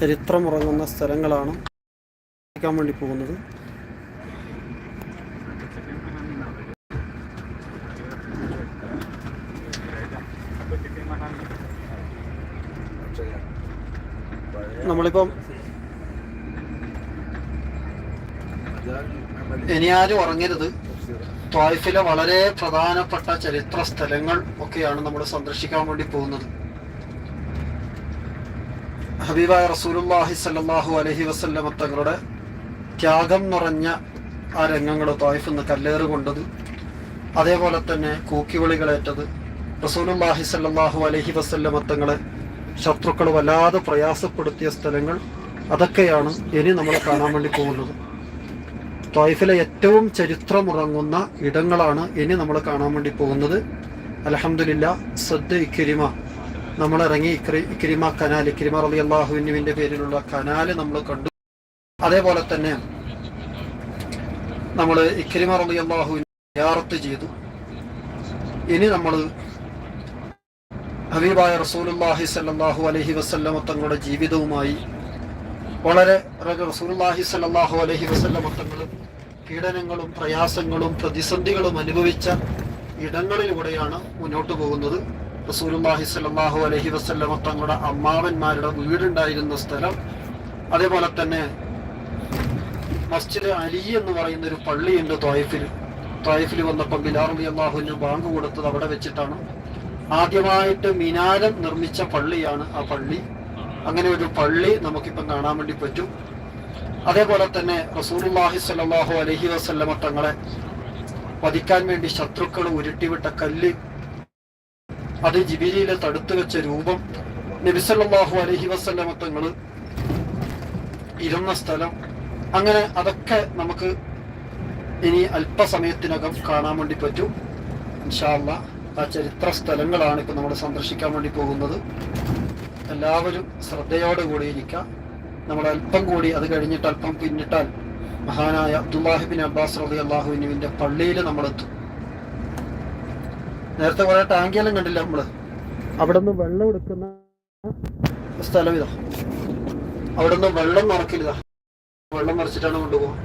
ചരിത്രമുറങ്ങുന്ന സ്ഥലങ്ങളാണ് കാണിക്കാൻ വേണ്ടി പോകുന്നത്. നമ്മളിപ്പം ഇനി ആരും ഉറങ്ങരുത്. ത്വായിഫിലെ വളരെ പ്രധാനപ്പെട്ട ചരിത്ര സ്ഥലങ്ങൾ ഒക്കെയാണ് നമ്മൾ സന്ദർശിക്കാൻ വേണ്ടി പോകുന്നത്. ഹബീബായ റസൂലുള്ളാഹി സല്ലല്ലാഹു അലൈഹി വസല്ലമ തങ്ങളുടെ ത്യാഗം നിറഞ്ഞ ആ രംഗങ്ങൾ ത്വായിഫ് നിന്ന് കല്ലേറ് കൊണ്ടത് അതേപോലെ തന്നെ കൂക്കിവിളികളേറ്റത് റസൂലുള്ളാഹി സല്ലല്ലാഹു അലൈഹി വസല്ലമ തങ്ങളെ ശത്രുക്കൾ വല്ലാതെ പ്രയാസപ്പെടുത്തിയ സ്ഥലങ്ങൾ അതൊക്കെയാണ് ഇനി നമ്മൾ കാണാൻ വേണ്ടി പോകുന്നത്. ത്വായിഫിലെ ഏറ്റവും ചരിത്രമുറങ്ങുന്ന ഇടങ്ങളാണ് ഇനി നമ്മൾ കാണാൻ വേണ്ടി പോകുന്നത്. അലഹമില്ല സദ് ഇക്കിരിമ നമ്മൾ ഇറങ്ങി ഇക്രി ഇക്കിരിമ കനാൽ ഇക്രിമ റലി അള്ളാഹുവിനുവിന്റെ പേരിലുള്ള കനാല് നമ്മൾ കണ്ടു. അതേപോലെ തന്നെ നമ്മൾ ഇക്രിമ റലി അള്ളാഹുവിന് ചെയ്തു. ഇനി നമ്മൾ ഹബീബായ റസൂലുല്ലാഹി സല്ലല്ലാഹു അലൈഹി വസല്ലമ തങ്ങളുടെ ജീവിതവുമായി വളരെ റസൂലുള്ളാഹി സല്ലല്ലാഹു അലൈഹി വസല്ലമ തങ്ങൾ പീഡനങ്ങളും പ്രയാസങ്ങളും പ്രതിസന്ധികളും അനുഭവിച്ച ഇടങ്ങളിലൂടെയാണ് മുന്നോട്ട് പോകുന്നത്. റസൂലുള്ളാഹി സ്വല്ലല്ലാഹു അലൈഹി വസല്ലമ തങ്ങളുടെ അമ്മാവന്മാരുടെ വീടുണ്ടായിരുന്ന സ്ഥലം. അതേപോലെ തന്നെ മസ്ജിദ് അലി എന്ന് പറയുന്ന ഒരു പള്ളിയുണ്ട് ത്വായിഫിൽ. ത്വായിഫിൽ വന്നപ്പോൾ ബിലാർ അലി അള്ളാഹുവിന് ബാങ്ക് കൊടുത്തത് അവിടെ വെച്ചിട്ടാണ്. ആദ്യമായിട്ട് മിനാരം നിർമ്മിച്ച പള്ളിയാണ് ആ പള്ളി. അങ്ങനെ ഒരു പള്ളി നമുക്കിപ്പം കാണാൻ വേണ്ടി പറ്റും. അതേപോലെ തന്നെ റസൂലുള്ളാഹി സ്വല്ലല്ലാഹു അലൈഹി വസല്ലമ തങ്ങളെ വധിക്കാൻ വേണ്ടി ശത്രുക്കൾ ഉരുട്ടിവിട്ട കല്ല് അത് ജിബിലിയിലെ തടുത്തു വെച്ച രൂപം നബിസല്ലാഹു അലഹി വസല്ലമ തങ്ങൾ ഇരുന്ന സ്ഥലം. അങ്ങനെ അതൊക്കെ നമുക്ക് ഇനി അല്പസമയത്തിനകം കാണാൻ വേണ്ടി പറ്റും. ഇൻഷാല്ല ആ ചരിത്ര സ്ഥലങ്ങളാണ് ഇപ്പം നമ്മൾ സന്ദർശിക്കാൻ വേണ്ടി പോകുന്നത്. എല്ലാവരും ശ്രദ്ധയോടെ കൂടി ഇരിക്കുക. നമ്മൾ അല്പം കൂടി അത് കഴിഞ്ഞിട്ട് അല്പം പിന്നിട്ടാൽ മഹാനായ അബ്ദുല്ലാഹിബിൻ അബ്ബാസ് റബി അള്ളാഹുവിനുവിന്റെ പള്ളിയിൽ നമ്മൾ എത്തും നേരത്തെ കുറെ ടാങ്കിയെല്ലാം കണ്ടില്ല നമ്മൾ. അവിടെ നിന്ന് വെള്ളം എടുക്കുന്ന സ്ഥലം ഇതാ. അവിടെ നിന്ന് വെള്ളം നിറക്കില്ല വെള്ളം നിറച്ചിട്ടാണ് കൊണ്ടുപോകുക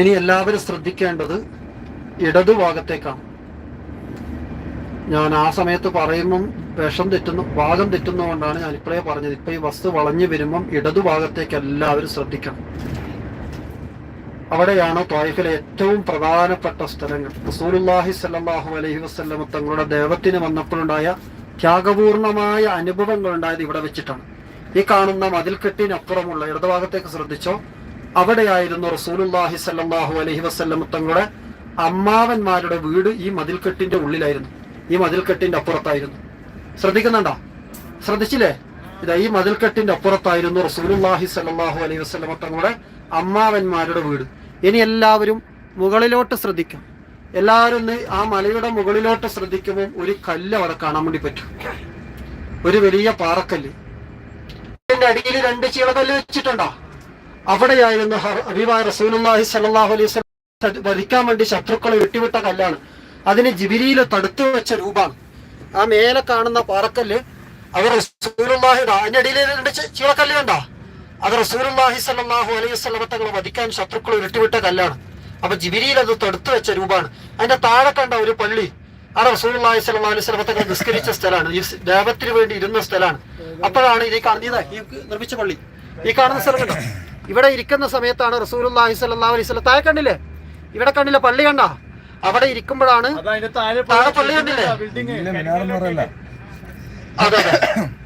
ഇനി എല്ലാവരും ശ്രദ്ധിക്കേണ്ടത് ഇടതുഭാഗത്തേക്കാണ് ഞാൻ ആ സമയത്ത് പറയുമ്പം വിഷം തെറ്റുന്നു ഭാഗം തെറ്റുന്നതുകൊണ്ടാണ് ഞാൻ ഇപ്പോഴേ പറഞ്ഞത്. ഇപ്പൊ ഈ വസ്തു വളഞ്ഞു വരുമ്പം ഇടതുഭാഗത്തേക്ക് എല്ലാവരും ശ്രദ്ധിക്കണം. അവിടെയാണ് ത്വായിഫിലെ ഏറ്റവും പ്രധാനപ്പെട്ട സ്ഥലങ്ങൾ. റസൂലുള്ളാഹി സല്ലല്ലാഹു അലൈഹി വസല്ലമ തങ്ങളുടെ ദേവത്തിന് വന്നപ്പോഴുണ്ടായ ത്യാഗപൂർണമായ അനുഭവങ്ങൾ ഉണ്ടായത് ഇവിടെ വെച്ചിട്ടാണ്. ഈ കാണുന്ന മതിൽക്കെട്ടിനപ്പുറമുള്ള ഇടതുഭാഗത്തേക്ക് ശ്രദ്ധിച്ചോ? അവിടെയായിരുന്നു റസൂലുള്ളാഹി സല്ലല്ലാഹു അലൈഹി വസല്ലമ തങ്ങളുടെ അമ്മാവന്മാരുടെ വീട് ഈ മതിൽക്കെട്ടിന്റെ ഉള്ളിലായിരുന്നു. ഈ മതിൽക്കെട്ടിന്റെ അപ്പുറത്തായിരുന്നു. ശ്രദ്ധിക്കുന്നുണ്ടോ? ശ്രദ്ധിച്ചില്ലേ? ഇതാ ഈ മതിൽക്കെട്ടിന്റെ അപ്പുറത്തായിരുന്നു റസൂലുള്ളാഹി സല്ലല്ലാഹു അലൈഹി വസല്ലം തങ്ങളുടെ അമ്മാവന്മാരുടെ വീട്. ഇനി എല്ലാവരും മുകളിലോട്ട് ശ്രദ്ധിക്കാം. എല്ലാവരും ആ മലയുടെ മുകളിലോട്ട് ശ്രദ്ധിക്കുമ്പോൾ ഒരു കല്ല് അവിടെ കാണാൻ വേണ്ടി പറ്റും. ഒരു വലിയ പാറക്കല്ല്. ഇതിന്റെ അടിയിൽ രണ്ട് ചീളകല്ല് വെച്ചിട്ടുണ്ടോ? അവിടെയായിരുന്നു ഹ- ഹബീബായ റസൂലുള്ളാഹി സല്ലല്ലാഹു അലൈഹി വധിക്കാൻ വേണ്ടി ശത്രുക്കളെ വിട്ടുവിട്ട കല്ലാണ്. അതിന് ജിബിരിയിൽ തടുത്തു വെച്ച രൂപമാണ്. ആ മേലെ കാണുന്ന പാറക്കല്ല് അവർ റസൂലുള്ളാഹി രണ്ട് ചീളക്കല്ല് കണ്ടോ? അത് റസൂലുള്ളാഹി സ്വല്ലല്ലാഹു അലൈഹി സ്വലമ തങ്ങളെ വധിക്കാൻ ശത്രുക്കളെ ഉരുട്ടിവിട്ട കല്ലാണ്. അപ്പൊ ജിബിരിയിൽ അത് തടുത്തു വെച്ച രൂപമാണ്. അതിന്റെ താഴെ കണ്ട ഒരു പള്ളി ആ റസൂലുള്ളാഹി സ്വലം അലൈഹി സ്വലമ തങ്ങൾ നിസ്കരിച്ച സ്ഥലമാണ്. ഈ ദേവത്തിന് വേണ്ടി ഇരുന്ന സ്ഥലമാണ്. അപ്പോഴാണ് ഇത് കാണുന്നത് ഈ നിർമ്മിച്ച പള്ളി. ഈ കാണുന്ന സ്ഥലം കണ്ടോ? ഇവിടെ ഇരിക്കുന്ന സമയത്താണ് റസൂലുള്ളാഹി സ്വല്ലല്ലാഹു അലൈഹി വസല്ലം താഴെ കണ്ടില്ലേ? ഇവിടെ കണ്ടില്ല പള്ളി കണ്ട? അവിടെ ഇരിക്കുമ്പോഴാണ് താഴെ പള്ളി കണ്ടില്ലേ? അതെ അതെ.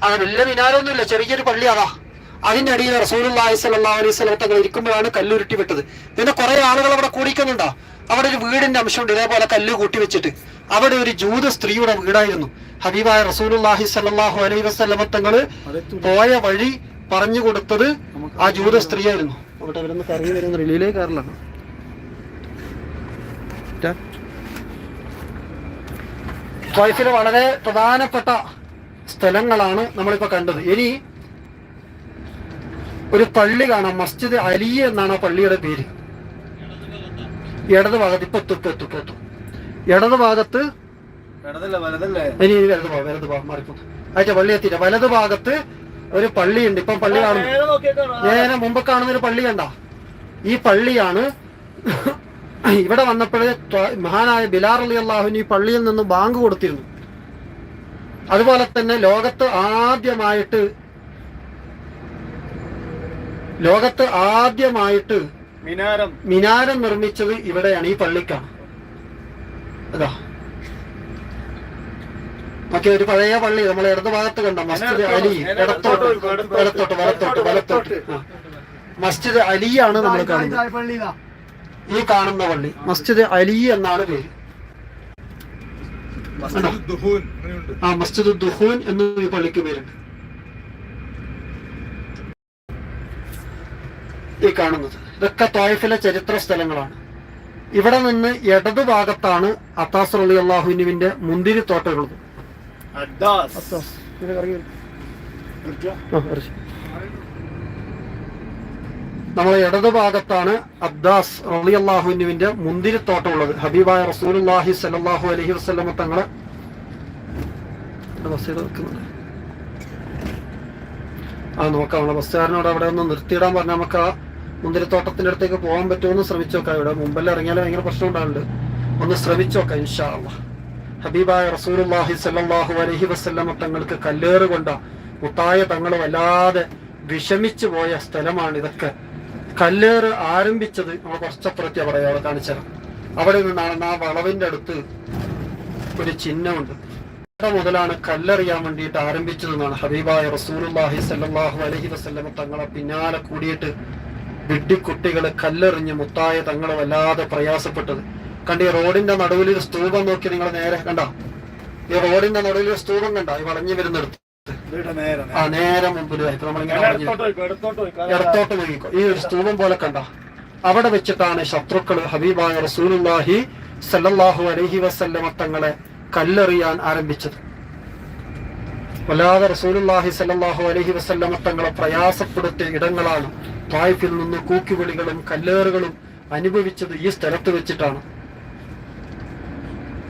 അത് വലിയ മിനാരൊന്നുമില്ല ചെറിയൊരു പള്ളി അതാ അതിന്റെ അടിയിൽ അലൈഹി വസല്ലം തങ്ങൾ ഇരിക്കുമ്പോഴാണ് കല്ലുരുട്ടി വിട്ടത്. പിന്നെ കുറെ ആളുകൾ അവിടെ കൂടിക്കുന്നുണ്ടോ. അവിടെ ഒരു വീടിന്റെ അംശമുണ്ട് ഇതേപോലെ കല്ല് കൂട്ടി വെച്ചിട്ട്. അവിടെ ഒരു ജൂത സ്ത്രീയുടെ വീടായിരുന്നു. ഹബീബായ റസൂലുള്ളാഹി സല്ലാഹു അലൈഹി വസല്ലം തങ്ങൾ പോയ വഴി പറഞ്ഞു കൊടുത്തത് ആ ജൂത സ്ത്രീയായിരുന്നു. അവിടെ വരുന്ന കറങ്ങി വരുന്ന റിലീലേ കയറലാണ്. വൈഫിൽ വളരെ പ്രധാനപ്പെട്ട സ്ഥലങ്ങളാണ് നമ്മളിപ്പോ കണ്ടത്. ഇനി ഒരു പള്ളി കാണാം. മസ്ജിദ് അലി എന്നാണ് ആ പള്ളിയുടെ പേര്. ഇടത് ഭാഗത്ത് ഇപ്പൊ എത്തും എത്തും എത്തും ഇടത് ഭാഗത്ത് ഇനി വലത് ഭാഗം വലത് ഭാഗം മാറിപ്പോ അയച്ച പള്ളി എത്തിയില്ല. വലത് ഭാഗത്ത് ഒരു പള്ളിയുണ്ട്. ഇപ്പം പള്ളി കാണുന്നു? നേരെ മുമ്പ് കാണുന്ന ഒരു പള്ളി കണ്ട. ഈ പള്ളിയാണ് ഇവിടെ വന്നപ്പോഴേ മഹാനായ ബിലാർ അലി അള്ളാഹുവിന് ഈ പള്ളിയിൽ നിന്ന് ബാങ്ക് കൊടുത്തിരുന്നു. അതുപോലെ തന്നെ ലോകത്ത് ആദ്യമായിട്ട് ലോകത്ത് ആദ്യമായിട്ട് മിനാരം. മിനാരം നിർമ്മിച്ചത് ഇവിടെയാണ് ഈ പള്ളിക്കാണ്. അതാ. മറ്റേ ഒരു പഴയ പള്ളി നമ്മളെ ഇടത് ഭാഗത്ത് കണ്ട? മസ്ജിദ് അലി ഇടത്തോട്ട് വലത്തോട്ട് വലത്തോട്ട് വലത്തോട്ട്. മസ്ജിദ് അലിയാണ് നമ്മൾ കാണുന്നത്. ഈ കാണുന്ന പള്ളി മസ്ജിദ് അലി എന്നാണ് പേര്. മസ്ജിദ് ദുഹൂൻ അങ്ങനെയുണ്ട്. ആ മസ്ജിദ് ദുഹൂൻ എന്ന് ഈ പള്ളിക്ക് പേരുണ്ട്. ഈ കാണുന്നത്. ഇതൊക്കെ തോയഫിലെ ചരിത്ര സ്ഥലങ്ങളാണ്. ഇവിടെ നിന്ന് ഇടതു ഭാഗത്താണ് അത്താസ് അലി അള്ളാഹുനുവിന്റെ മുന്തിരി തോട്ടമുള്ളത് അഡ്ഡാസ് അള്ളാഹുവിനുവിന്റെ മുന്തിരിത്തോട്ടമുള്ളത് അദ്ദാസ്. നമ്മളെ ഇടതു ഭാഗത്താണ് അബ്ദാസ് റളി മുന്തിരിത്തോട്ടം ഉള്ളത് ഹബീബായ റസൂലുള്ളാഹി സലാഹു അലഹി വസ്ലമ തങ്ങളെ ആ നോക്കാം. നമ്മളെ ബസ്സുകാരനോട് അവിടെ ഒന്ന് നിർത്തിയിടാൻ പറഞ്ഞാൽ നമുക്ക് ആ മുന്തിരിത്തോട്ടത്തിന്റെ അടുത്തേക്ക് പോകാൻ പറ്റുമെന്ന് ശ്രമിച്ചു നോക്കാം ഇവിടെ മുമ്പല്ല ഇറങ്ങിയാലും ഭയങ്കര പ്രശ്നം ഉണ്ടാകുന്നുണ്ട് ഒന്ന് ശ്രമിച്ചു നോക്കാം ഇൻഷാ അള്ളാഹ് ഹബീബായ റസൂലുള്ളാഹി സലാഹു അലഹി വസ്ലമ തങ്ങൾക്ക് കല്ലേറ് കൊണ്ട മുത്തായ തങ്ങൾ വല്ലാതെ വിഷമിച്ചു പോയ സ്ഥലമാണ് ഇതൊക്കെ. കല്ലേറ് ആരംഭിച്ചത് നമ്മൾ കുറച്ചപ്പുറത്തെ പറയാം അവിടെ അവിടെ നിന്നാണ് ആ വളവിന്റെ അടുത്ത് ഒരു ചിഹ്നമുണ്ട്. അവിടെ മുതലാണ് കല്ലെറിയാൻ വേണ്ടിയിട്ട് ആരംഭിച്ചതെന്നാണ് ഹബീബായ റസൂലുല്ലാഹി സല്ലല്ലാഹു അലൈഹി വസല്ലമ തങ്ങളെ പിന്നാലെ കൂടിയിട്ട് വിഡ്ഢിക്കുട്ടികൾ കല്ലെറിഞ്ഞ് മുത്തായ തങ്ങളെ വല്ലാതെ പ്രയാസപ്പെട്ടത്. കണ്ട ഈ റോഡിന്റെ നടുവിൽ ഒരു സ്തൂപം നോക്കി നിങ്ങൾ നേരെ കണ്ട? ഈ റോഡിന്റെ നടുവിൽ ഒരു സ്തൂപം കണ്ട? ഈ വളഞ്ഞു വരുന്നിടത്ത്. ആ നേരെ മുമ്പിലായിട്ട് നമ്മളിങ്ങനെ. ഇടത്തോട്ട് നീങ്ങിക്കോ ഈ ഒരു സ്തൂപം പോലെ കണ്ട? അവിടെ വെച്ചിട്ടാണ് ശത്രുക്കൾ ഹബീബായ റസൂലുല്ലാഹി സല്ലല്ലാഹു അലൈഹി വസല്ലമ തങ്ങളെ കല്ലെറിയാൻ ആരംഭിച്ചത്. വല്ലാതെ റസൂലുല്ലാഹി സല്ലല്ലാഹു അലൈഹി വസല്ലമ തങ്ങളെ പ്രയാസപ്പെടുത്തിയ ഇടങ്ങളാണ്. തായ്ഫിൽ നിന്ന് കൂക്കുവിളികളും കല്ലേറുകളും അനുഭവിച്ചത് ഈ സ്ഥലത്ത് വെച്ചിട്ടാണ്.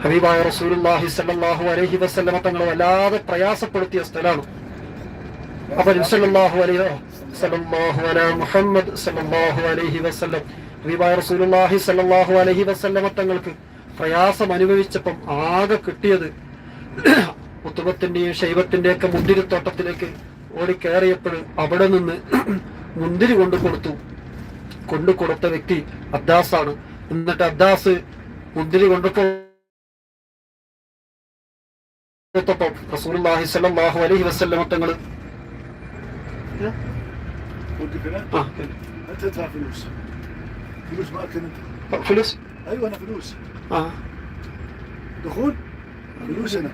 ഹബീബായ റസൂലുള്ളാഹി സല്ലല്ലാഹു അലൈഹി വസല്ലമ തങ്ങളെ വല്ലാതെ പ്രയാസപ്പെടുത്തിയ സ്ഥലമാണ്. അപ്പൊ സല്ലല്ലാഹു അലൈഹി സല്ലല്ലാഹു അലാ മുഹമ്മദ് സല്ലല്ലാഹു അലൈഹി വസല്ലം. ഹബീബായ റസൂലുള്ളാഹി സല്ലല്ലാഹു അലൈഹി വസല്ലമ തങ്ങൾക്ക് പ്രയാസം അനുഭവിച്ചപ്പം ആകെ കിട്ടിയത് ഉത്തുബത്തിന്റെയും ശൈവത്തിന്റെയും ഒക്കെ മുന്തിരിത്തോട്ടത്തിലേക്ക് ഓടിക്കയറിയപ്പോൾ അവിടെ നിന്ന് മുന്തിരി കൊണ്ടു കൊടുത്തു. കൊണ്ടു കൊടുത്ത വ്യക്തി അദ്ദാസാണ് എന്നിട്ട് അദ്ദാസ് മുന്തിരി കൊണ്ടു കൊടുത്തപ്പം റസൂലുള്ളാഹി സ്വല്ലല്ലാഹു അലൈഹി വസല്ലമ തങ്ങള് ودي كده ആ انت تدفع فلوس فلوس بقى كده ഫിലിസ് ايوه انا فلوس ആ دخول فلوس هنا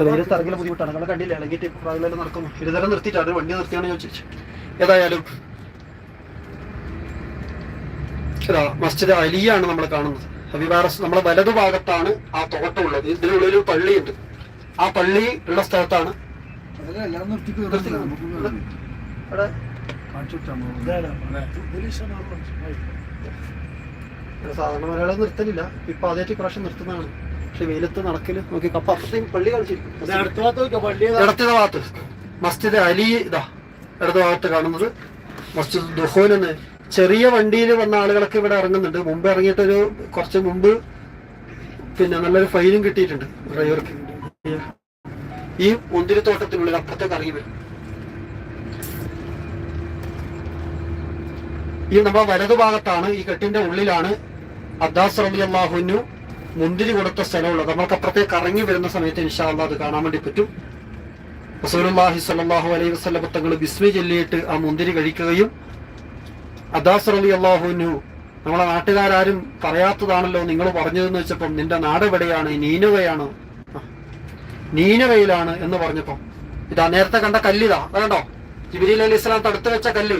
വെയിലത്ത് ഇറങ്ങൽ ബുദ്ധിമുട്ടാണ് നിങ്ങൾ കണ്ടില്ല ഇളകിയിട്ട് പ്രായം നടക്കുന്നു ഇരുതരം നിർത്തിയിട്ടാണ് വണ്ടി നിർത്തിയാണ് ഞാൻ ചോദിച്ചു ഏതായാലും ഇതാ മസ്ജിദ് അലിയാണ് നമ്മൾ കാണുന്നത് റവിവാറസ് നമ്മുടെ വലതുഭാഗത്താണ് ആ തോട്ടം ഉള്ളത്. ഇതിനുള്ളിൽ ഒരു പള്ളിയുണ്ട്. ആ പള്ളി ഉള്ള സ്ഥലത്താണ്. സാധാരണ മലയാളം നിർത്തലില്ല. ഇപ്പൊ ആദ്യമായിട്ട് പ്രാവശ്യം നിർത്തുന്നതാണ്. പക്ഷെ വെയിലത്ത് നടക്കൽ നോക്കി കപ്പ. അത്രയും പള്ളി കളിച്ചിരിക്കും ഇടത്തെ ഭാഗത്ത്. മസ്ജിദ് അലി ഇതാ. ഇടത് ഭാഗത്ത് കാണുന്നത്. മസ്ജിദ് ദുഹോൻ എന്ന് ചെറിയ വണ്ടിയിൽ വന്ന ആളുകളൊക്കെ ഇവിടെ ഇറങ്ങുന്നുണ്ട്. മുമ്പ് ഇറങ്ങിയിട്ടൊരു കുറച്ച് മുമ്പ് പിന്നെ നല്ലൊരു ഫൈനും കിട്ടിയിട്ടുണ്ട്. ഡ്രൈവർക്ക്. ഈ മുന്തിരിത്തോട്ടത്തിനുള്ളിൽ അപ്പുറത്തേക്ക് ഇറങ്ങി വരും. ഈ നമ്മുടെ വലതുഭാഗത്താണ് ഈ കെട്ടിന്റെ ഉള്ളിലാണ് അബ്ദാസ് റബി അള്ളാഹുനു മുന്തിരി കൊടുത്ത സ്ഥലമുള്ളത്. നമ്മൾക്ക് അപ്പുറത്തേക്ക് ഇറങ്ങി വരുന്ന സമയത്ത് ഇൻഷാ അള്ളാഹ് അത് കാണാൻ വേണ്ടി പറ്റും. റസൂലുള്ളാഹി സ്വല്ലല്ലാഹു അലൈഹി വസല്ലം തങ്ങൾ ബിസ്മി ചൊല്ലിയിട്ട് ആ മുന്തിരി കഴിക്കുകയും അദാസ് റലി അള്ളാഹുനു നമ്മളെ നാട്ടുകാരും പറയാത്തതാണല്ലോ നിങ്ങൾ പറഞ്ഞതെന്ന് വെച്ചപ്പം നിന്റെ നാട് എവിടെയാണ്? നീനുവയാണ്. നീനവയിലാണ് എന്ന് പറഞ്ഞപ്പം ഇതാ നേരത്തെ കണ്ട കല്ലിതാ കണ്ടോ? ജിബിരി അലി ഇസ്ലാം തടുത്തു വെച്ച കല്ല്.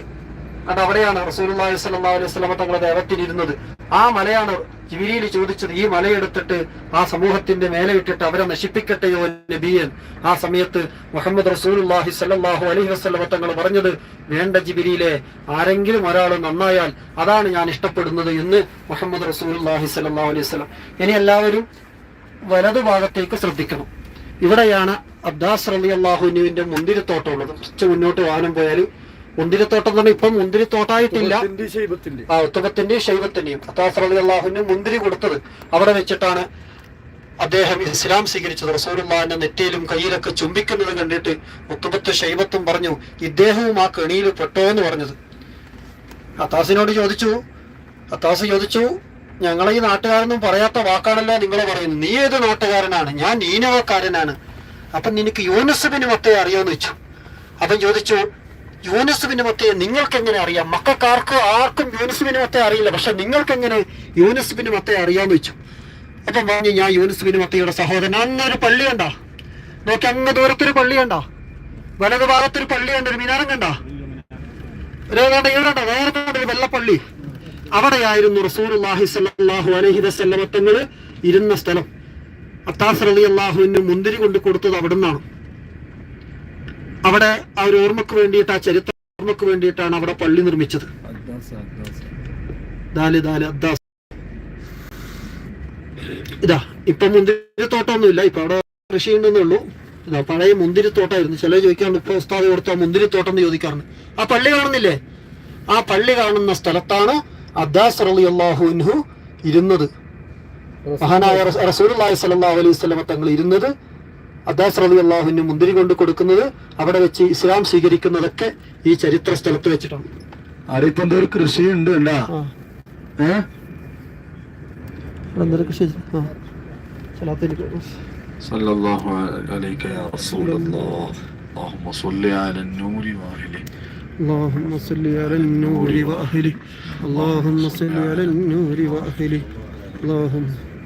അത് അവിടെയാണ് റസൂലുള്ളാഹി സ്വലാ അലൈഹി വസല്ലം തങ്ങളെ ദേവത്തിനിരുന്നത് ആ മലയാണ് ജിബിരിയിൽ ചോദിച്ചത് ഈ മലയെടുത്തിട്ട് ആ സമൂഹത്തിന്റെ മേലെ ഇട്ടിട്ട് അവരെ നശിപ്പിക്കട്ടെയോ നബിയൻ? ആ സമയത്ത് മുഹമ്മദ് റസൂലുള്ളാഹി സല്ലാഹു അലൈഹി വസല്ലം തങ്ങൾ പറഞ്ഞത് വേണ്ട ജിബിരിയിലെ ആരെങ്കിലും ഒരാൾ നന്നായാൽ അതാണ് ഞാൻ ഇഷ്ടപ്പെടുന്നത് എന്ന് മുഹമ്മദ് റസൂലുള്ളാഹി സല്ലാഹു അലൈഹി വസ്ലം ഇനി എല്ലാവരും വലതു ഭാഗത്തേക്ക് ശ്രദ്ധിക്കണം. ഇവിടെയാണ് അബ്ദാസ് അലി അള്ളാഹുനുവിന്റെ മുന്തിരിത്തോട്ടമുള്ളത് കുറച്ച് മുന്നോട്ട് വാഹനം പോയാൽ മുന്തിരിത്തോട്ടം എന്ന് പറഞ്ഞാൽ ഇപ്പം മുന്തിരിത്തോട്ടായിട്ടില്ല. ആ ഉത്തമത്തിന്റെയും ശൈവത്തിന്റെയും. അത്താസ് റലി അള്ളാഹുവിന് മുന്തിരി കൊടുത്തത് അവിടെ വെച്ചിട്ടാണ് അദ്ദേഹം ഇസ്ലാം സ്വീകരിച്ചത്. റസൂലുള്ളാഹിന്റെ നെറ്റിയിലും കയ്യിലൊക്കെ ചുംബിക്കുന്നത് കണ്ടിട്ട് ഉത്തമത്ത് ശൈവത്തും പറഞ്ഞു ഇദ്ദേഹവും ആ കെണിയിൽ പെട്ടോ എന്ന് പറഞ്ഞത്. അത്താസിനോട് ചോദിച്ചു അത്താസ് ചോദിച്ചു ഞങ്ങളെ ഈ നാട്ടുകാരൊന്നും പറയാത്ത വാക്കാണല്ലോ നിങ്ങൾ പറയുന്നത്. നീ ഏത് നാട്ടുകാരനാണ്? ഞാൻ നീനവക്കാരനാണ് അപ്പൊ നിനക്ക് യൂനസുബിന് മത്തയെ അറിയോന്ന് വെച്ചു. അപ്പം ചോദിച്ചു യൂനസുബിന് മത്തയെ നിങ്ങൾക്ക് എങ്ങനെ അറിയാം? മക്കാർക്ക് ആർക്കും യൂനസുബിന് മത്തയെ അറിയില്ല. പക്ഷെ നിങ്ങൾക്ക് എങ്ങനെ യൂനസുബിന് മത്തയെ അറിയാന്ന് വെച്ചു? അപ്പം പറഞ്ഞു ഞാൻ യൂനസുബിന് മത്തയുടെ സഹോദരൻ. അന്നൊരു പള്ളി കണ്ട? നോക്കി അങ്ങ് ദൂരത്തൊരു പള്ളി കണ്ട? വലതു ഭാഗത്തൊരു പള്ളി കണ്ട? ഒരു മിനാരം കണ്ട? ഇവിടെ വേറെ കണ്ട ഒരു വെള്ളപ്പള്ളി. അവിടെയായിരുന്നു റസൂലുള്ളാഹി സ്വല്ലല്ലാഹു അലൈഹി വസല്ലമ തങ്ങൾ ഇരുന്ന സ്ഥലം. അത്താസ് റളിയല്ലാഹുവിന് മുന്തിരി കൊണ്ട് കൊടുത്തത് അവിടുന്നാണ്. അവിടെ ആ ഒരു ഓർമ്മക്ക് വേണ്ടിയിട്ട് ആ ചരിത്ര ഓർമ്മക്ക് വേണ്ടിയിട്ടാണ് അവിടെ പള്ളി നിർമ്മിച്ചത്. ദാൽ ദാൽ അദ്ദാസ്. ഇതാ ഇപ്പൊ മുന്തിരിത്തോട്ടമൊന്നുമില്ല ഇപ്പൊ അവിടെ കൃഷി ഉണ്ടെന്നേ ഉള്ളൂ. ഇതാ പഴയ മുന്തിരിത്തോട്ടമായിരുന്നു ചില ചോദിക്കാറുണ്ട് ഇപ്പൊ ഉസ്താദ് കൊടുത്ത മുന്തിരിത്തോട്ടം എന്ന് ചോദിക്കാറുണ്ട്. ആ പള്ളി കാണുന്നില്ലേ? ആ പള്ളി കാണുന്ന സ്ഥലത്താണ് അദ്ദാസ് റളിയല്ലാഹുവിൻഹു ഇരുന്നത്. മഹാനായ റസൂലുള്ളാഹി സ്വല്ലല്ലാഹു അലൈഹി വസല്ലം തങ്ങൾ ഇരുന്നത്. അദ്ദാസ് റളിയല്ലാഹുവിന് മുന്തിരി കൊണ്ട് കൊടുക്കുന്നത് അവിടെ വെച്ച് ഇസ്ലാം സ്വീകരിക്കുന്നതൊക്കെ ഈ ചരിത്ര സ്ഥലത്ത് വെച്ചിട്ടാണ് ആരിപ്പോ എന്തോ ഒരു കൃഷി ഉണ്ട് അല്ല ഏ കൃഷി സ്ഥലത്തേക്ക് صلى الله عليك يا رسول الله اللهم صل على النور وأهله اللهم صل على النور وأهله اللهم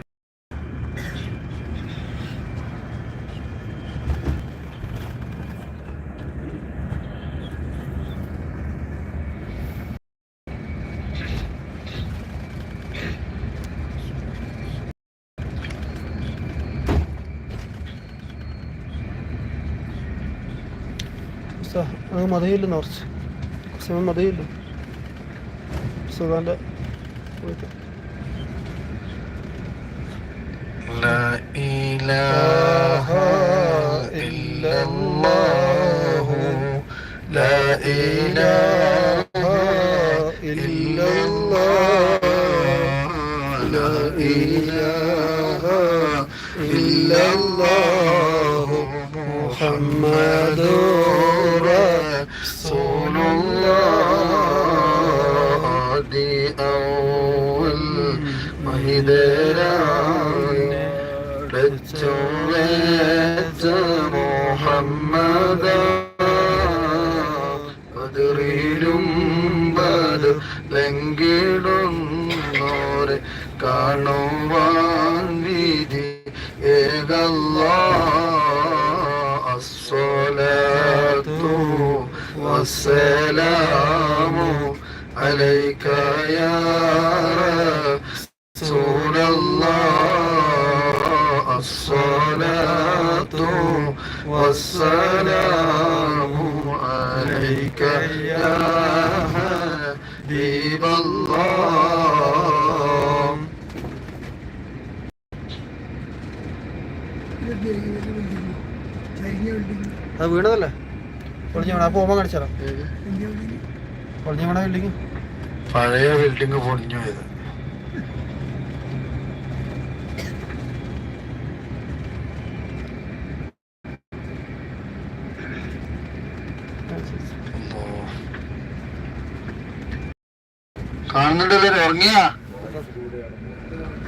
അത് മതയില്ലെന്ന് കുറച്ച് കുറച്ച് മതയില്ല സുഖാന്റെ لا إله إلا الله لا إله إلا الله لا إله إلا الله محمد മുഹമ്മദ അതിറിലും ബദ ലംഘിടുന്നോരെ കാണുവാൻ വിധി ഏകല്ല. അസ്വലത്തു വസ്സലാമു അലൈക്കയാറ رسول الله الصلاة والسلام عليك يا حبيب الله അത് വീണതല്ലേ പൊളിഞ്ഞ വീണ പോകുമ്പോ കാണിച്ചാലോ പൊളിഞ്ഞ വീണ ബിൽഡിങ് പഴയ ബിൽഡിംഗ് പൊളിഞ്ഞു പോയത് കാണുന്നുണ്ടല്ലോ ഉറങ്ങിയ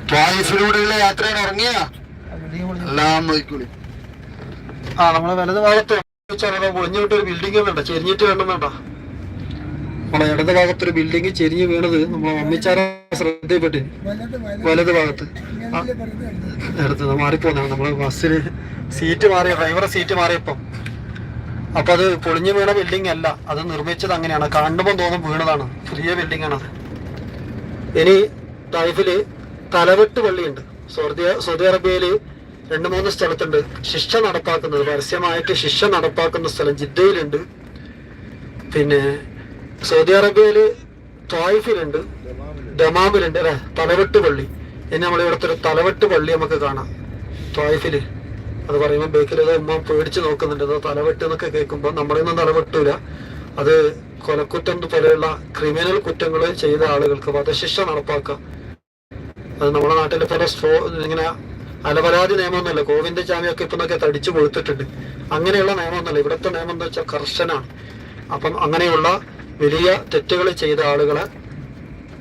ത്വായിഫിലൂടെയുള്ള യാത്രയാണ് ഉറങ്ങിയ എല്ലാം നോക്കിക്കൂടി ആ നമ്മളെ വലത് ഭാഗത്ത് പൊളിഞ്ഞു ഒരു ബിൽഡിംഗ് വേണ്ട ചെരിഞ്ഞിട്ട് നമ്മളെ ഇടത് ഭാഗത്തൊരു ബിൽഡിംഗ് ചെരിഞ്ഞ് വീണത് നമ്മളെ അമ്മിച്ചാര ശ്രദ്ധയിൽപ്പെട്ട് വലത് ഭാഗത്ത്. എടുത്ത് മാറിപ്പോന്നാണ് നമ്മളെ ബസ്സിൽ സീറ്റ് മാറിയ ഡ്രൈവറെ സീറ്റ് മാറിയപ്പം. അപ്പൊ അത് പൊളിഞ്ഞു വീണ ബിൽഡിംഗ് അല്ല. അത് നിർമ്മിച്ചത് അങ്ങനെയാണ്. കാണുമ്പോൾ തോന്നും വീണതാണ്. ചെറിയ ബിൽഡിംഗ് ആണത്. ഇനി തായിഫിൽ തലവെട്ട് പള്ളിയുണ്ട്. സൗദി സൗദി അറേബ്യയിൽ രണ്ട് മൂന്ന് സ്ഥലത്തുണ്ട്. ശിക്ഷ നടപ്പാക്കുന്നത് പരസ്യമായിട്ട് ശിക്ഷ നടപ്പാക്കുന്ന സ്ഥലം ജിദ്ദയിലുണ്ട്. പിന്നെ സൗദി അറേബ്യയിൽ ത്വായിഫിലുണ്ട് ദമാമിലുണ്ട് അല്ലെ? തലവെട്ട് പള്ളി. ഇനി നമ്മൾ ഇവിടുത്തെ ഒരു തലവെട്ട് പള്ളി നമുക്ക് കാണാം. ത്വായിഫിൽ അത് പറയുമ്പോൾ ബേക്കിൽ അത് ഉമ്മ പേടിച്ച് നോക്കുന്നുണ്ട്. അത് തലവെട്ട് എന്നൊക്കെ കേൾക്കുമ്പോൾ നമ്മളൊന്നും തലവെട്ടൂല. അത് കൊലക്കുറ്റം പോലെയുള്ള ക്രിമിനൽ കുറ്റങ്ങൾ ചെയ്ത ആളുകൾക്ക് വധശിക്ഷ നടപ്പാക്കുക അത് നമ്മുടെ നാട്ടിലെ പല സ്ട്രോ ഇങ്ങനെ അലപരാധി നിയമമൊന്നുമല്ല ഗോവിന്ദ ചാമിയൊക്കെ ഇപ്പൊ എന്നൊക്കെ തടിച്ചു കൊടുത്തിട്ടുണ്ട് അങ്ങനെയുള്ള നിയമമൊന്നുമല്ല ഇവിടുത്തെ നിയമം എന്ന് വെച്ചാൽ കർശനാണ് അപ്പം അങ്ങനെയുള്ള വലിയ തെറ്റുകൾ ചെയ്ത ആളുകളെ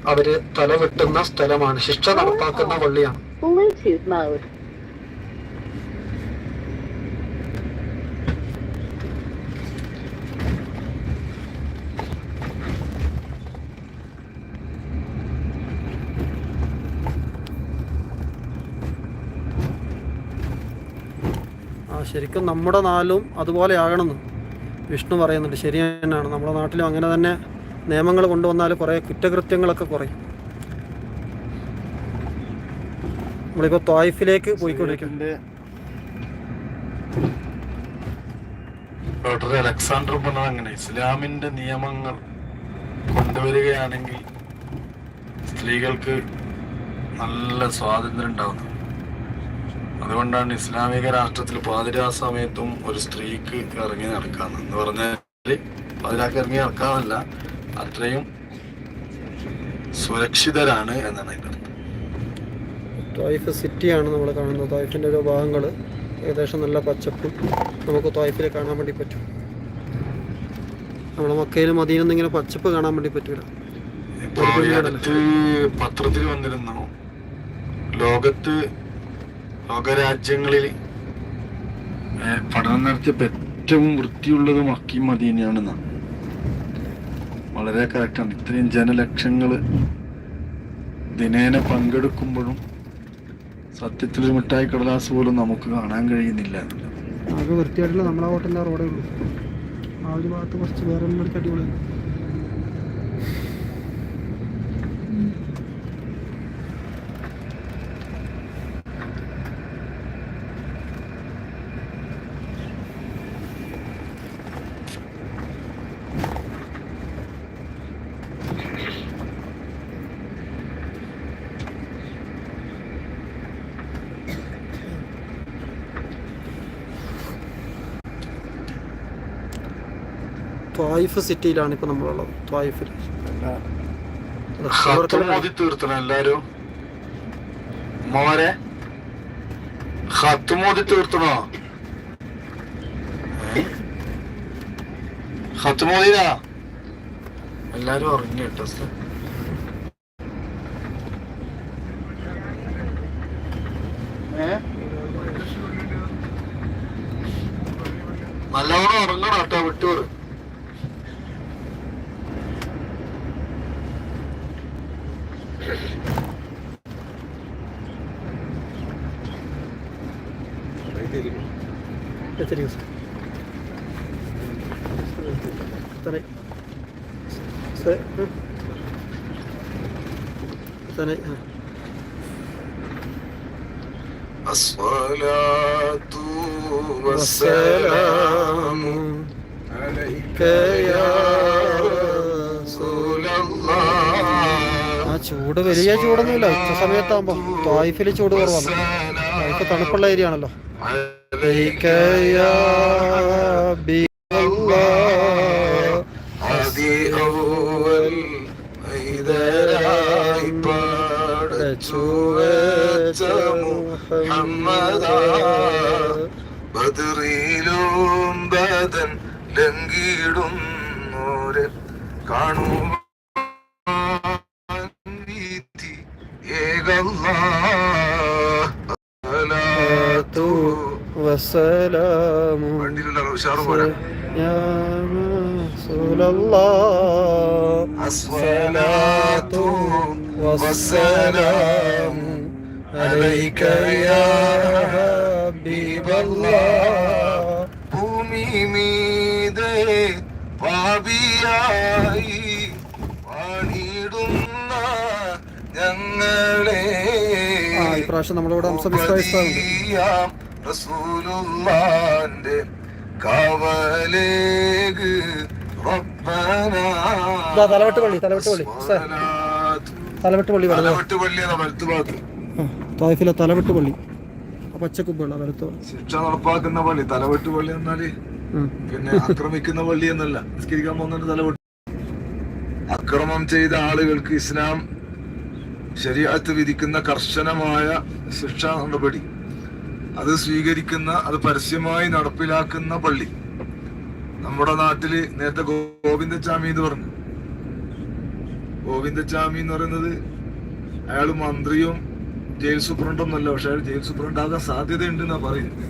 അവർ തലവെട്ടുന്ന സ്ഥലമാണ് ശിക്ഷ നടപ്പാക്കുന്ന പള്ളിയാണ് ശരിക്കും നമ്മുടെ നാലും അതുപോലെ ആകണമെന്ന് വിഷ്ണു പറയുന്നുണ്ട്. ശരി തന്നെയാണ്. നമ്മുടെ നാട്ടിലും അങ്ങനെ തന്നെ നിയമങ്ങൾ കൊണ്ടുവന്നാൽ കുറേ കുറ്റകൃത്യങ്ങളൊക്കെ കുറയും. നമ്മളിപ്പോൾ ത്വായിഫിലേക്ക് പോയിക്കൊണ്ടിരിക്കും. ഡോക്ടർ അലക്സാണ്ടർ പറഞ്ഞത് അങ്ങനെ. ഇസ്ലാമിന്റെ നിയമങ്ങൾ കൊണ്ടുവരികയാണെങ്കിൽ സ്ത്രീകൾക്ക് നല്ല സ്വാതന്ത്ര്യം ഉണ്ടാവുന്നത് അതുകൊണ്ടാണ് ഇസ്ലാമിക രാഷ്ട്രത്തിൽ പാതിരാ സമയത്തും ഒരു സ്ത്രീക്ക് ഇറങ്ങി നടക്കാന്ന്. എന്ന് പറഞ്ഞാൽ പാതിരാക്ക് ഇറങ്ങി നടക്കാന്നല്ല അത്രയും സുരക്ഷിതരാണ് എന്നാണ് ത്വായിഫ് സിറ്റിയാണ് നമ്മൾ കാണുന്നത്. ത്വായിഫിന്റെ ഒരു ഭാഗങ്ങൾ ഏകദേശം നല്ല പച്ചപ്പും നമുക്ക് ത്വായിഫിൽ കാണാൻ വേണ്ടി പറ്റും. നമ്മുടെ മക്കയിലും മദീനൊന്നും ഇങ്ങനെ പച്ചപ്പ് കാണാൻ വേണ്ടി പറ്റൂല. പത്രത്തിൽ വന്നിരുന്നു ലോകത്ത് ലോകരാജ്യങ്ങളിൽ പഠനം നടത്തിയപ്പോ ഏറ്റവും വൃത്തിയുള്ളത് മക്കി മദീനയാണെന്നാണ് വളരെ കറക്റ്റാണ് ഇത്രയും ജനലക്ഷങ്ങൾ ദിനേന പങ്കെടുക്കുമ്പോഴും സത്യത്തിൽ മിഠായി കടലാസ് പോലും നമുക്ക് കാണാൻ കഴിയുന്നില്ല. ആകെ വൃത്തിയായിട്ടുള്ള നമ്മളെ ഹോട്ടലിന്റെ റോഡേ ഉള്ളൂ. ആ ഒരു ഭാഗത്ത് കുറച്ച് വേറെ ഒന്നും ത്വായിഫ് സിറ്റിയിലാണ് ഇപ്പോൾ നമ്മളുള്ളത്. ത്വായിഫിൽ. എല്ലാരും. മോദി തീർത്തണോ? മോദിനാ എല്ലാരും ഉറങ്ങി കേട്ടോ സർ. നല്ലോണം ഉറങ്ങണം കേട്ടോ വിട്ടൂറ് തായിഫിൽ ചൂട് കുറവാണ്. തായിഫ് തണുപ്പുള്ള ഏരിയ ആണല്ലോ. ബദറിലും ബദൻ ലങ്കിടും കാണൂ. ഏകല്ലാ صلاة وسلام വണ്ടിയിലുള്ള ഉഷാറ് പോലെ يا رسول الله الصلاة والسلام عليك يا حبيب الله ഭൂമി മീ നബിയായി ആ ഇപ്രാവശ്യം മിസ്തായിസ്താവുണ്ട് ഉപദിയാം റസൂലുള്ളാന്റെ റബ്ബനാ. തലവെട്ട് പള്ളി തലവെട്ട് പള്ളി. തലവെട്ട് പള്ളി തലവെട്ട് പള്ളിയാണ് വലത്ത് ഭാഗത്ത് തായ്ഫിലെ തലവെട്ട് പള്ളി. ആ പച്ചക്കുപ്പുള്ള വലത്ത് ശിക്ഷ നടപ്പാക്കുന്ന പള്ളി തലവെട്ട് പള്ളി എന്നാൽ പിന്നെ ആക്രമിക്കുന്ന പള്ളി എന്നല്ല. നിസ്കരിക്കാൻ പോകുന്ന തലവെട്ട്. അക്രമം ചെയ്ത ആളുകൾക്ക് ഇസ്ലാം ശരീഅത്ത് വിധിക്കുന്ന കർശനമായ ശിക്ഷ നടപടി. അത് സ്വീകരിക്കുന്ന അത് പരസ്യമായി നടപ്പിലാക്കുന്ന പള്ളി. നമ്മുടെ നാട്ടിൽ നേരത്തെ ഗോവിന്ദച്ചാമി എന്ന് പറഞ്ഞു. ഗോവിന്ദച്ചാമി എന്ന് പറയുന്നത് അയാൾ മന്ത്രിയും ജയിൽ സൂപ്രണ്ടൊന്നുമല്ല പക്ഷെ അയാൾ ജയിൽ സൂപ്രണ്ട് ആകാൻ സാധ്യതയുണ്ട് എന്നാ പറയുന്നത്.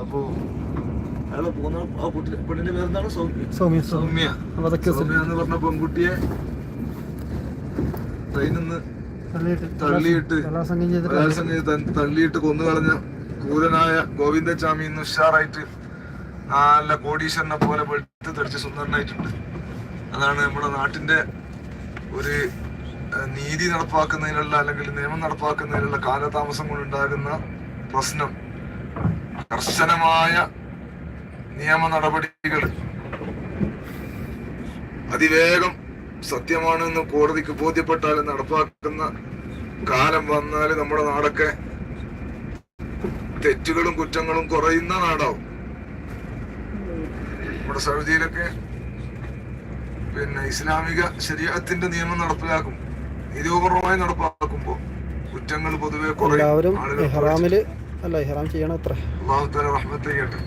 അപ്പോ അയാൾ പോകുന്ന ആ കുട്ടി പെണ്ണിന്റെ പേരെന്താണ്? സൗമ്യ. സൗമ്യ. സൗമ്യ. സൗമ്യ എന്ന് പറഞ്ഞ പെൺകുട്ടിയെ ട്രെയിനിൽ നിന്ന് തള്ളിയിട്ട് ബലാത്സംഗം തള്ളിയിട്ട് കൊന്നുകളഞ്ഞ ക്രൂരനായ ഗോവിന്ദസ്വാമി ഇന്ന് ഉഷാറായിട്ട് നല്ല കോടീശ്വരനെ പോലെ വെളുത്ത് തെളിച്ച് സുന്ദരനായിട്ടുണ്ട്. അതാണ് നമ്മുടെ നാട്ടിന്റെ ഒരു നീതി നടപ്പാക്കുന്നതിനുള്ള അല്ലെങ്കിൽ നിയമം നടപ്പാക്കുന്നതിനുള്ള കാലതാമസം കൊണ്ടുണ്ടാകുന്ന പ്രശ്നം. കർശനമായ നിയമ നടപടികൾ. അതിവേഗം സത്യമാണെന്ന് കോടതിക്ക് ബോധ്യപ്പെട്ടാൽ നടപ്പാക്കുന്ന കാലം വന്നാൽ നമ്മുടെ നാടൊക്കെ തെറ്റുകളും കുറ്റങ്ങളും കുറയുന്ന നാടാവും നമ്മുടെ സൗദിയിലൊക്കെ പിന്നെ ഇസ്ലാമിക ശരീരത്തിന്റെ നിയമം നടപ്പിലാക്കും നിരൂപണമായി നടപ്പാക്കുമ്പോ കുറ്റങ്ങൾ പൊതുവെ കുറയും ഇഹ്റാമിൽ അല്ല ഇഹ്റാം ചെയ്യണം അത്ര അള്ളാഹു റഹ്മത്ത് ചെയ്യട്ടെ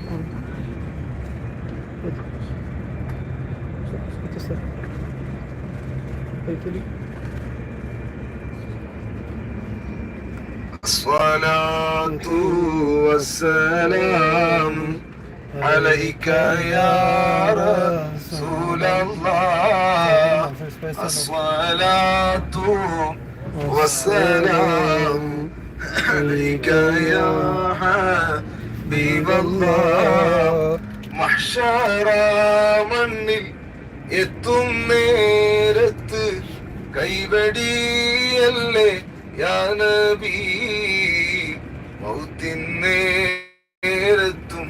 الصلاة والسلام عليك يا رسول الله. الصلاة والسلام عليك يا حبيب الله. محشر من يتمين കൈവടിയല്ലേ യാ നബി മൗത്തിൻ നേരത്തും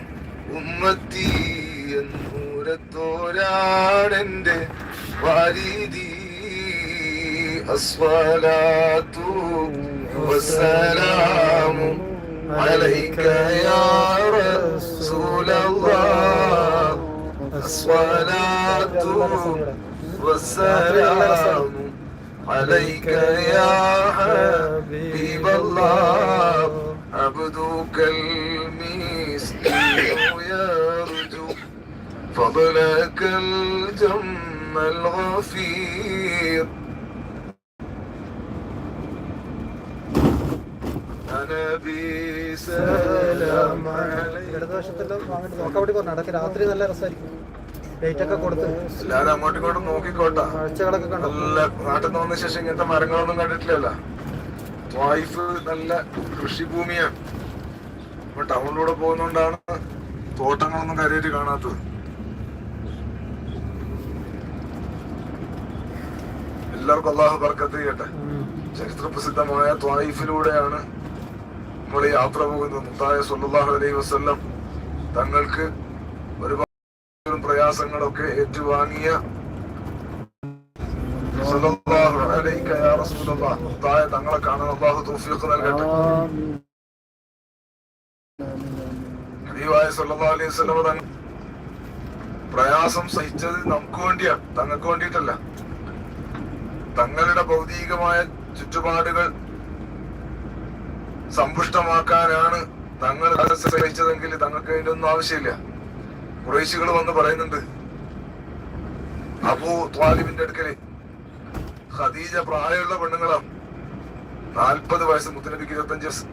ഉമ്മത്തി എന്നൂരത്തോരാണെന്റെ വാരിതി അസ്വലാത്തു വസ്സലാമു عليك يا رسول الله الصلاة والسلام عليك يا حبيب الله عبدك المسكين يرجو فضلك الجم الغفير نبي سلام عليك ഇടതുവശത്തെല്ലാം വാങ്ങിട്ട് നോക്കാൻ വേണ്ടി പറഞ്ഞു അടക്ക രാത്രി നല്ല രസമായിരിക്കും ലൈറ്റ് ഒക്കെ കൊടുത്ത്. എല്ലാരും അങ്ങോട്ടും ഇങ്ങോട്ടും നോക്കിക്കോട്ടെ. കാഴ്ചകളൊക്കെ കണ്ടു? നല്ല നാട്ടിൽ നിന്ന് വന്ന ശേഷം ഇങ്ങനത്തെ മരങ്ങളൊന്നും കണ്ടിട്ടില്ലല്ലോ. ത്വായിഫ് നല്ല കൃഷിഭൂമിയാണ് ഇപ്പൊ ടൗണിലൂടെ പോകുന്നോണ്ടാണ് തോട്ടങ്ങളൊന്നും കാര്യമായിട്ട് കാണാത്തത്. എല്ലാവർക്കും അള്ളാഹു ബർക്കത്ത് ചെയ്യട്ടെ. ചരിത്ര പ്രസിദ്ധമായ ത്വായിഫിലൂടെയാണ് നമ്മൾ യാത്ര പോകുന്നത്. മുത്തായ സല്ലാഹു അലൈഹി വസല്ലം തങ്ങൾക്ക് പ്രയാസങ്ങളൊക്കെ ഏറ്റുവാങ്ങിയ തങ്ങളെ കാണാൻ അള്ളാഹു തൗഫീഖ് നൽകട്ടെ. അലൈഹി പ്രയാസം സഹിച്ചത് നമുക്ക് വേണ്ടിയാണ് തങ്ങൾക്ക് വേണ്ടിയിട്ടല്ല. തങ്ങളുടെ ഭൗതികമായ ചുറ്റുപാടുകൾ സമ്പുഷ്ടമാക്കാനാണ് തങ്ങൾ സഹിച്ചതെങ്കിൽ തങ്ങൾക്ക് അതിന്റെ ഒന്നും ആവശ്യമില്ല. കുറേശികൾ വന്ന് പറയുന്നുണ്ട് അബൂ ത്വാലിബിന്റെ അടുക്കൽ ഖദീജ പ്രായമുള്ള പെണ്ണുങ്ങളാണ് നാൽപ്പത് വയസ്സ് മുത്തനബിക്ക് ഇരുപത്തഞ്ച് വയസ്സ്.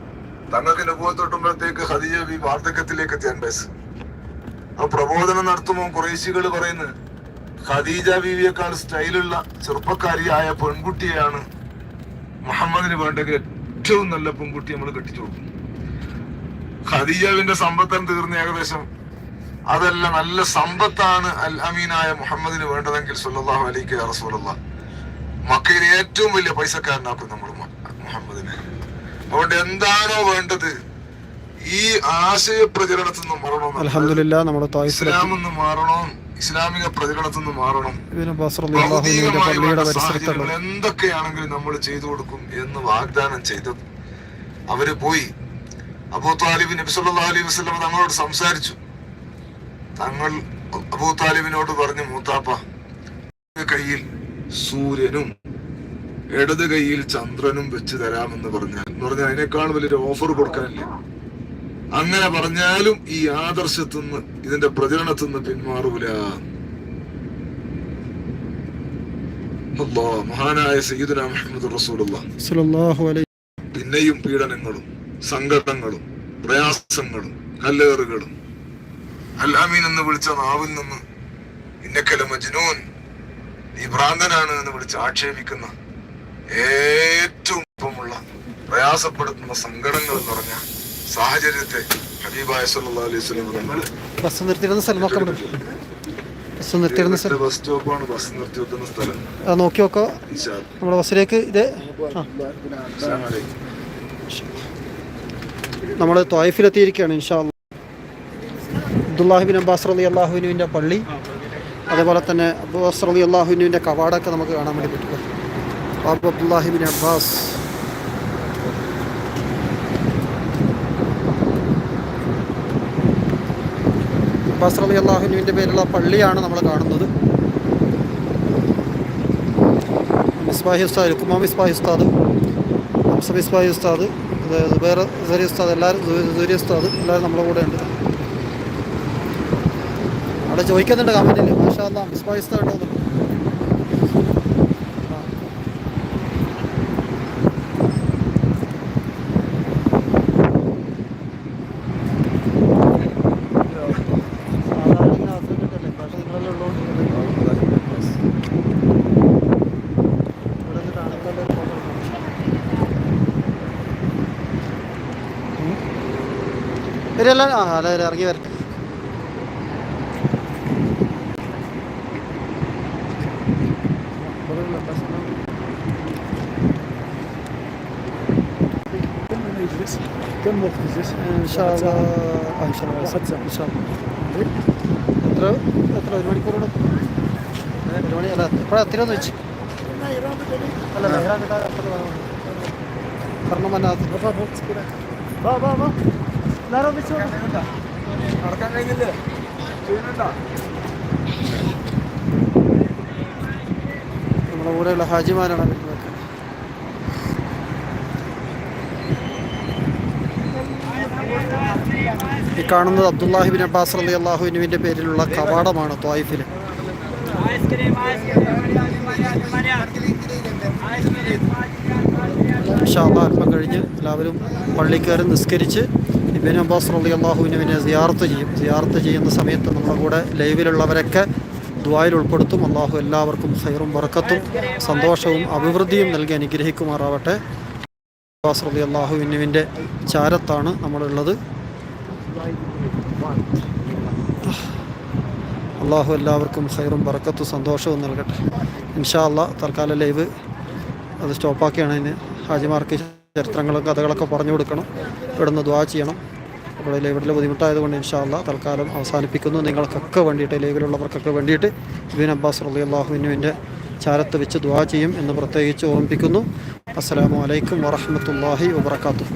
തങ്ങൾക്ക് നുഭവത്തൊട്ടുമ്പോഴത്തേക്ക് ഖദീജ ബി വാർദ്ധക്യത്തിലേക്ക് എത്തിയാൻ വയസ്സ്. ആ പ്രബോധനം നടത്തുമ്പോൾ കുറേശികൾ പറയുന്നത് ഖദീജ ബീവിയേക്കാൾ സ്റ്റൈലുള്ള ചെറുപ്പക്കാരിയായ പെൺകുട്ടിയെയാണ് മുഹമ്മദിന് വേണ്ടെങ്കിൽ ഏറ്റവും നല്ല പെൺകുട്ടി നമ്മൾ കെട്ടിച്ചു കൊടുക്കും. ഖദീജാവിന്റെ സമ്പത്തം തീർന്ന ഏകദേശം അതല്ല നല്ല സമ്പത്താണ് അൽ അമീനായ മുഹമ്മദിന് വേണ്ടതെങ്കിൽ സുല്ലാഹു അലൈഹി റസൂലുള്ള മക്കയിൽ ഏറ്റവും വലിയ പൈസക്കാരനാക്കും നമ്മൾ മുഹമ്മദിനെ. അതുകൊണ്ട് എന്താണോ വേണ്ടത് ഈ ആശയ പ്രചരണത്തിൽ നിന്ന് മാറണം നമ്മുടെ തായ്ഫിലെ ഇസ്ലാം മാറണം. ഇസ്ലാമിക പ്രചരണത്തിൽ നിന്ന് മാറണം സാഹചര്യങ്ങൾ എന്തൊക്കെയാണെങ്കിലും നമ്മൾ ചെയ്തു കൊടുക്കും എന്ന് വാഗ്ദാനം ചെയ്തത്. അവർ പോയി. അബൂ താലിബ് നബി സല്ലല്ലാഹു അലൈഹി വസല്ലം തങ്ങളോട് സംസാരിച്ചു. തങ്ങൾ അബൂ താലിബിനോട് പറഞ്ഞു മൂത്താപ്പ കയ്യിൽ സൂര്യനും ഇടത് കയ്യിൽ ചന്ദ്രനും വെച്ച് തരാമെന്ന് പറഞ്ഞാൽ എന്ന് പറഞ്ഞാൽ അതിനേക്കാൾ വലിയൊരു ഓഫർ കൊടുക്കാനില്ല. അങ്ങനെ പറഞ്ഞാലും ഈ ആദർശത്തിൽ നിന്ന് ഇതിന്റെ പ്രചരണത്തിൽ നിന്ന് പിന്മാറൂല മഹാനായ സയ്യിദുന മുഹമ്മദ് റസൂലുള്ള പിന്നെയും പീഡനങ്ങളും സങ്കടങ്ങളും പ്രയാസങ്ങളും കല്ലേറുകളും അൽ അമീൻ എന്ന് വിളിച്ച നാവിൽ നിന്ന് ഇന്നക്കല മജ്നൂൻ നീ ഭ്രാന്തനാണ് എന്ന് വിളിച്ച് ആക്ഷേപിക്കുന്ന ഏറ്റവും ഒപ്പമുള്ള പ്രയാസപ്പെടുത്തുന്ന സങ്കടങ്ങൾ എന്ന് പറഞ്ഞ സാഹചര്യത്തെ ഹബീബായ അലൈഹി നമ്മൾ ബസ് നിർത്തിയിരുന്ന സ്ഥലമൊക്കെ ബസ് നിർത്തിയിരുന്ന സ്ഥലം. ബസ് സ്റ്റോപ്പാണ് ബസ് നിർത്തി വെക്കുന്ന സ്ഥലം? ആ, നോക്കി. നമ്മുടെ ബസ്സിലേക്ക് ഇത് അസ്സലാമു അലൈക്കും. നമ്മൾ ത്വായിഫിലെത്തിയിരിക്കുകയാണ് ഇൻഷാ. അബ്ദുല്ലാഹിബിൻ അബ്ബാസ് റലി അള്ളാഹുവിനുവിന്റെ പള്ളി. അതേപോലെ തന്നെ അബ്ബാസ് റലി അള്ളാഹുവിനുവിന്റെ കവാടൊക്കെ നമുക്ക് കാണാൻ വേണ്ടി പറ്റും. Babu Abdullah ibn Abbas. അബ്ബാസ് റലി അള്ളാഹുവിനുവിന്റെ പേരുള്ള പള്ളിയാണ് നമ്മൾ കാണുന്നത്. മിസ്ബാഹി ഉസ്താദ് ലുക്കുമാ മിസ്ബാഹി ഉസ്താദ് ഹംസ മിസ്ബാഹി ഉസ്താദ് വേറെ ഉസ്താദ് എല്ലാവരും ഉസ്താദ് എല്ലാവരും നമ്മുടെ കൂടെ ഉണ്ട് അവിടെ ചോദിക്കുന്നുണ്ട് കമന്റിൽ മാഷാ അല്ലാ ഉണ്ടോ ഇവരെല്ലാം ആ അല്ല ഇറങ്ങി വരട്ടെ. ഒന്ന് എത്തിച്ചേച്ച് എത്ര എത്ര ഒരു മണിക്കൂറോടെ ഒരു മണി അല്ല എപ്പോഴാണ് എത്തിരൊന്ന് വെച്ച് അല്ല കാരണം നടക്കാൻ കഴിഞ്ഞില്ലേ ചെയ്യുന്നുണ്ടോ നമ്മുടെ കൂടെയുള്ള ഹാജിമാരാണ് ഈ കാണുന്നത് അബ്ദുല്ലാഹിബിൻ അബ്ബാസ് അലി അള്ളാഹുവിനുവിന്റെ പേരിലുള്ള കവാടമാണ് ത്വായിഫിൽ അല്പം കഴിഞ്ഞ് എല്ലാവരും പള്ളി കയറി നിസ്കരിച്ച് ഇബിൻ അബ്ബാസ് അലി അള്ളാഹുവിനുവിനെ സിയാർത്ത് ചെയ്യും. സിയാർത്ത് ചെയ്യുന്ന സമയത്ത് നമ്മുടെ കൂടെ ലൈവിലുള്ളവരൊക്കെ ദ്വായിൽ ഉൾപ്പെടുത്തും. അള്ളാഹു എല്ലാവർക്കും ഹൈറും വറക്കത്തും സന്തോഷവും അഭിവൃദ്ധിയും നൽകി അനുഗ്രഹിക്കുമാറാവട്ടെ. അബ്ബാസ് അലി അള്ളാഹുവിനുവിന്റെ ചാരത്താണ് നമ്മളുള്ളത്. അള്ളാഹു എല്ലാവർക്കും ഹൈറും ബറക്കത്തും സന്തോഷവും നൽകട്ടെ. ഇൻഷാ അല്ല തൽക്കാലം ലൈവ് അത് സ്റ്റോപ്പാക്കിയാണ് അതിന് ഹാജിമാർക്ക് ചരിത്രങ്ങളും കഥകളൊക്കെ പറഞ്ഞു കൊടുക്കണം. ഇവിടുന്ന് ദ്വാ ചെയ്യണം. ഇവിടെ ലൈവിൽ ബുദ്ധിമുട്ടായതുകൊണ്ട് ഇൻഷാ അല്ലാ തൽക്കാലം അവസാനിപ്പിക്കുന്നു. നിങ്ങൾക്കൊക്കെ വേണ്ടിയിട്ട് ലൈവിലുള്ളവർക്കൊക്കെ വേണ്ടിയിട്ട് ഇബിൻ അബ്ബാസ് റലി അള്ളാഹുവിനുവിന്റെ ചാരത്ത് വെച്ച് ദ്വാ ചെയ്യും എന്ന് പ്രത്യേകിച്ച് ഓർമ്മിപ്പിക്കുന്നു. അസ്സലാമു അലൈക്കും വറഹമത്തല്ലാഹി വബർക്കാത്തു